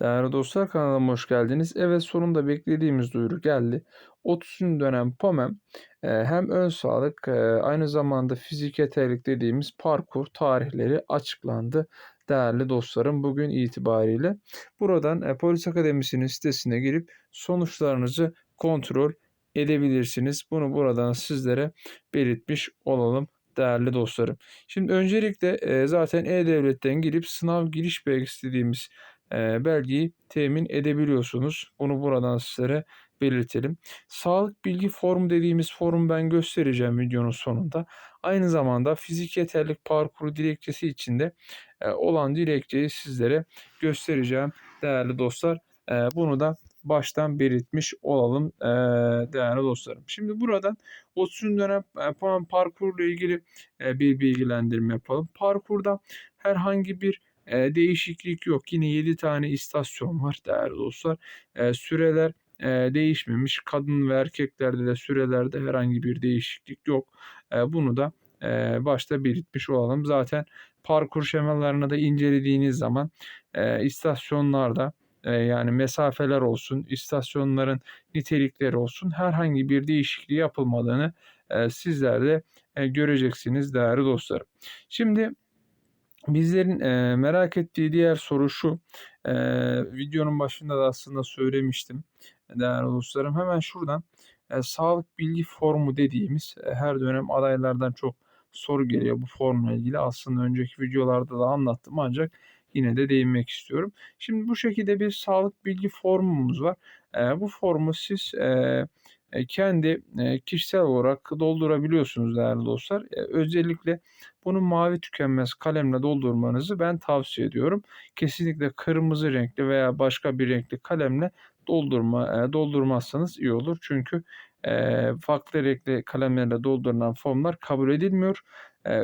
Değerli dostlar kanalıma hoş geldiniz. Evet sonunda beklediğimiz duyuru geldi. 30. dönem POMEM e, hem ön sağlık e, aynı zamanda fizik yeterlik dediğimiz parkur tarihleri açıklandı. Değerli dostlarım bugün itibariyle buradan e, Polis Akademisi'nin sitesine girip sonuçlarınızı kontrol edebilirsiniz. Bunu buradan sizlere belirtmiş olalım değerli dostlarım. Şimdi öncelikle zaten E-Devlet'ten girip sınav giriş belgesi dediğimiz belgeyi temin edebiliyorsunuz. Bunu buradan sizlere belirtelim. Sağlık bilgi formu dediğimiz formu ben göstereceğim videonun sonunda. Aynı zamanda fizik yeterlik parkuru dilekçesi içinde olan dilekçeyi sizlere göstereceğim değerli dostlar. Bunu da baştan belirtmiş olalım değerli dostlarım. Şimdi buradan 30. dönem puan parkurla ilgili bir bilgilendirme yapalım. Parkurda herhangi bir e, değişiklik yok. Yine 7 tane istasyon var değerli dostlar. E, süreler e, değişmemiş. Kadın ve erkeklerde de sürelerde herhangi bir değişiklik yok. E, bunu da e, başta belirtmiş olalım. Zaten parkur şemalarını da incelediğiniz zaman e, istasyonlarda e, yani mesafeler olsun, istasyonların nitelikleri olsun herhangi bir değişikliği yapılmadığını e, sizler de e, göreceksiniz değerli dostlarım. Şimdi Bizlerin e, merak ettiği diğer soru şu. E, videonun başında da aslında söylemiştim değerli dostlarım. Hemen şuradan e, sağlık bilgi formu dediğimiz e, her dönem adaylardan çok soru geliyor bu formla ilgili. Aslında önceki videolarda da anlattım ancak yine de değinmek istiyorum. Şimdi bu şekilde bir sağlık bilgi formumuz var. E, bu formu siz e, e, kendi e, kişisel olarak doldurabiliyorsunuz değerli dostlar. E, özellikle bunu mavi tükenmez kalemle doldurmanızı ben tavsiye ediyorum. Kesinlikle kırmızı renkli veya başka bir renkli kalemle doldurma doldurmazsanız iyi olur. Çünkü farklı renkli kalemlerle doldurulan formlar kabul edilmiyor.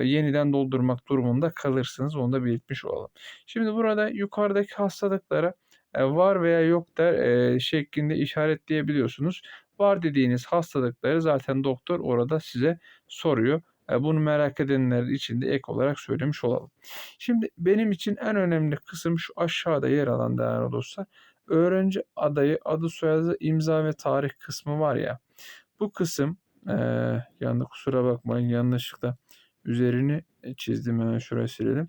yeniden doldurmak durumunda kalırsınız. Onu da belirtmiş olalım. Şimdi burada yukarıdaki hastalıklara var veya yok der şeklinde işaretleyebiliyorsunuz. Var dediğiniz hastalıkları zaten doktor orada size soruyor. E, bunu merak edenler için de ek olarak söylemiş olalım. Şimdi benim için en önemli kısım şu aşağıda yer alan değerli dostlar. Öğrenci adayı, adı soyadı, imza ve tarih kısmı var ya. Bu kısım e, yanında kusura bakmayın yanlışlıkla üzerini çizdim hemen şuraya silelim.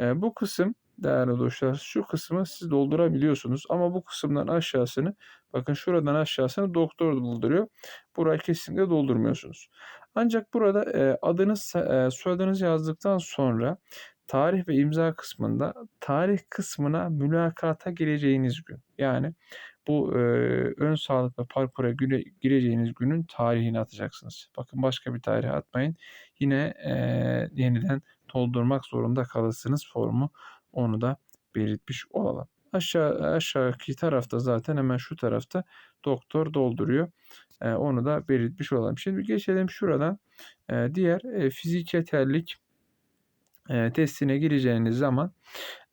E, bu kısım değerli dostlar şu kısmı siz doldurabiliyorsunuz ama bu kısımdan aşağısını bakın şuradan aşağısını doktor dolduruyor. Burayı kesinlikle doldurmuyorsunuz. Ancak burada e, adınız e, soyadınızı yazdıktan sonra tarih ve imza kısmında tarih kısmına mülakata gireceğiniz gün yani bu e, ön sağlık ve parkura güne, gireceğiniz günün tarihini atacaksınız. Bakın başka bir tarih atmayın. Yine e, yeniden doldurmak zorunda kalırsınız formu. Onu da belirtmiş olalım. Aşağı aşağıki tarafta zaten hemen şu tarafta doktor dolduruyor. E, onu da belirtmiş olalım. Şimdi geçelim şuradan e, diğer e, fizik yeterlik e, testine gireceğiniz zaman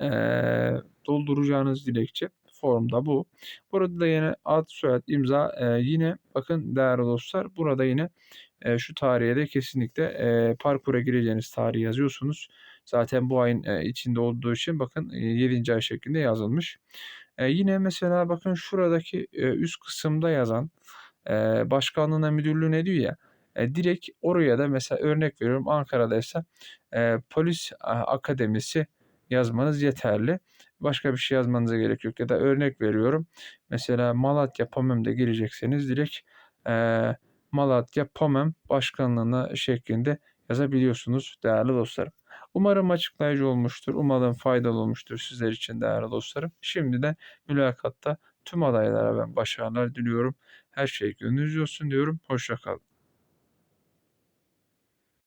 e, dolduracağınız dilekçe formda bu. Burada da yine ad, soyad, imza e, yine bakın değerli dostlar burada yine e, şu tarihe de kesinlikle e, parkura gireceğiniz tarihi yazıyorsunuz. Zaten bu ayın içinde olduğu için bakın e, 7. ay şeklinde yazılmış. Yine mesela bakın şuradaki üst kısımda yazan e, başkanlığına müdürlüğüne diyor ya e, direkt oraya da mesela örnek veriyorum Ankara'daysa polis akademisi yazmanız yeterli. Başka bir şey yazmanıza gerek yok. Ya da örnek veriyorum. Mesela Malatya POMEM'de girecekseniz direkt e, Malatya POMEM başkanlığına şeklinde yazabiliyorsunuz değerli dostlarım. Umarım açıklayıcı olmuştur. Umarım faydalı olmuştur sizler için değerli dostlarım. Şimdiden mülakatta tüm adaylara ben başarılar diliyorum. Her şey gönlünüzce olsun diyorum. Hoşçakalın.